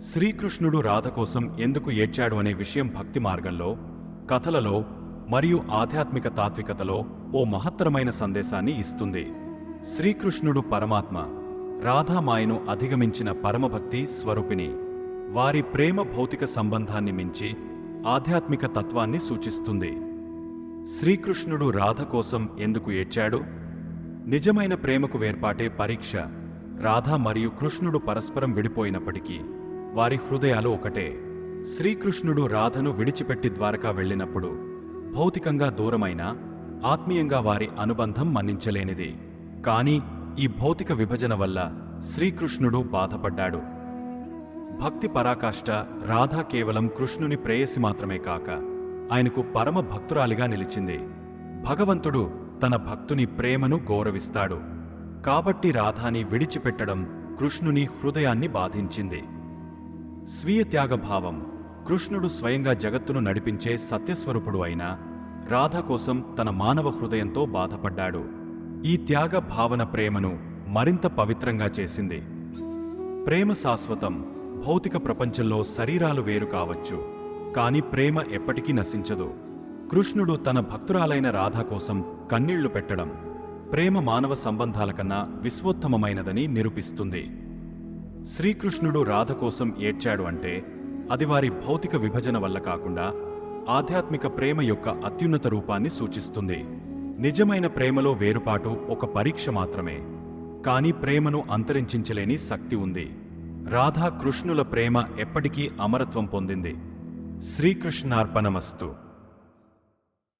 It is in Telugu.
శ్రీకృష్ణుడు రాధ కోసం ఎందుకు ఏడ్చాడు అనే విషయం భక్తి మార్గంలో కథలలో మరియు ఆధ్యాత్మిక తాత్వికతలో ఓ మహత్తరమైన సందేశాన్ని ఇస్తుంది. శ్రీకృష్ణుడు పరమాత్మ రాధామాయను అధిగమించిన పరమభక్తి స్వరూపిణి. వారి ప్రేమ భౌతిక సంబంధాన్ని మించి ఆధ్యాత్మిక తత్వాన్ని సూచిస్తుంది. శ్రీకృష్ణుడు రాధ కోసం ఎందుకు ఏడ్చాడు? నిజమైన ప్రేమకు వేర్పాటే పరీక్ష. రాధ మరియు కృష్ణుడు పరస్పరం విడిపోయినప్పటికీ వారి హృదయాలు ఒకటే. శ్రీకృష్ణుడు రాధను విడిచిపెట్టి ద్వారకా వెళ్ళినప్పుడు భౌతికంగా దూరమైన ఆత్మీయంగా వారి అనుబంధం మన్నించలేనిది. కానీ ఈ భౌతిక విభజన వల్ల శ్రీకృష్ణుడు బాధపడ్డాడు. భక్తి పరాకాష్ట రాధ కేవలం కృష్ణుని ప్రేయసి మాత్రమే కాక ఆయనకు పరమ భక్తురాలిగా నిలిచింది. భగవంతుడు తన భక్తుని ప్రేమను గౌరవిస్తాడు. కాబట్టి రాధాని విడిచిపెట్టడం కృష్ణుని హృదయాన్ని బాధించింది. స్వీయ త్యాగభావం కృష్ణుడు స్వయంగా జగత్తును నడిపించే సత్యస్వరూపుడు అయిన రాధ కోసం తన మానవ హృదయంతో బాధపడ్డాడు. ఈ త్యాగ భావన ప్రేమను మరింత పవిత్రంగా చేసింది. ప్రేమ శాశ్వతం భౌతిక ప్రపంచంలో శరీరాలు వేరు కావచ్చు కాని ప్రేమ ఎప్పటికీ నశించదు. కృష్ణుడు తన భక్తురాలైన రాధ కోసం కన్నీళ్ళు పెట్టడం ప్రేమ మానవ సంబంధాల కన్నా విశ్వోత్తమమైనదని నిరూపిస్తుంది. శ్రీకృష్ణుడు రాధ కోసం ఏడ్చాడు అంటే అది వారి భౌతిక విభజన వల్ల కాకుండా ఆధ్యాత్మిక ప్రేమ యొక్క అత్యున్నత రూపాన్ని సూచిస్తుంది. నిజమైన ప్రేమలో వేరుపాటు ఒక పరీక్ష మాత్రమే. కానీ ప్రేమను అంతరించించలేని శక్తి ఉంది. రాధా కృష్ణుల ప్రేమ ఎప్పటికీ అమరత్వం పొందింది. శ్రీకృష్ణార్పణమస్తు.